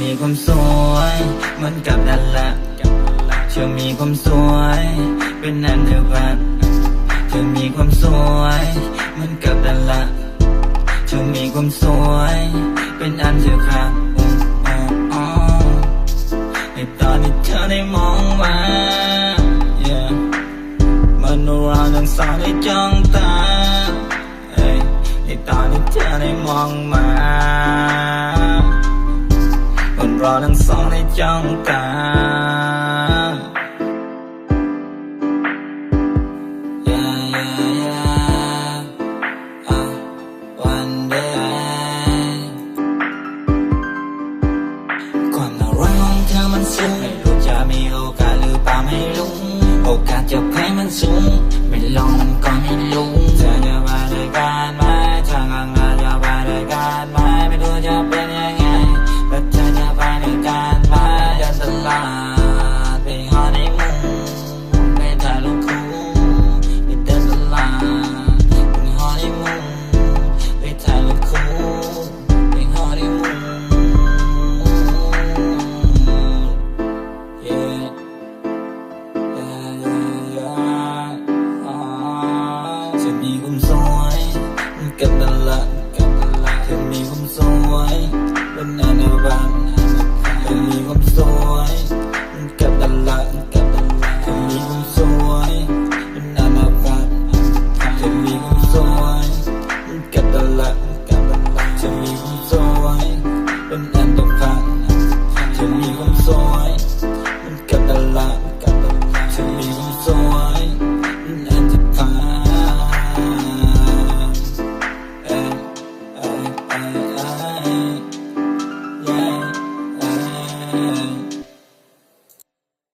มีความสวยเหมือนกับดันละเธอมีความสวยเป็นอันเดียวกันเธอมีความสวยเหมือนกับดันละเธอมีความสวยเป็นอันเดียวกันในตอนที่เธอได้มองมา yeah มโนราทั้งสองได้จ้องตาในตอนที่เธอได้มองมา ราทั้งสองได้จ้องตา yeah, ความรักของเธอมันสูงไม่รู้จะมีโอกาสหรือป่าไม่รู้โอกาสจะแพ้มันสูง ไม่ลองก็ไม่รู้เธอจะมาด้ยกันไหมเธอกังจะมาด้ยกันไหมไม่รู้จะ เป็นนานาบังจะมีความสวยกับดันลังจะมีความสวยเป็นนานาบังจะมีความสวยกับดันลัจะมีความสวยเป็นอนดับพังจะมีความสวย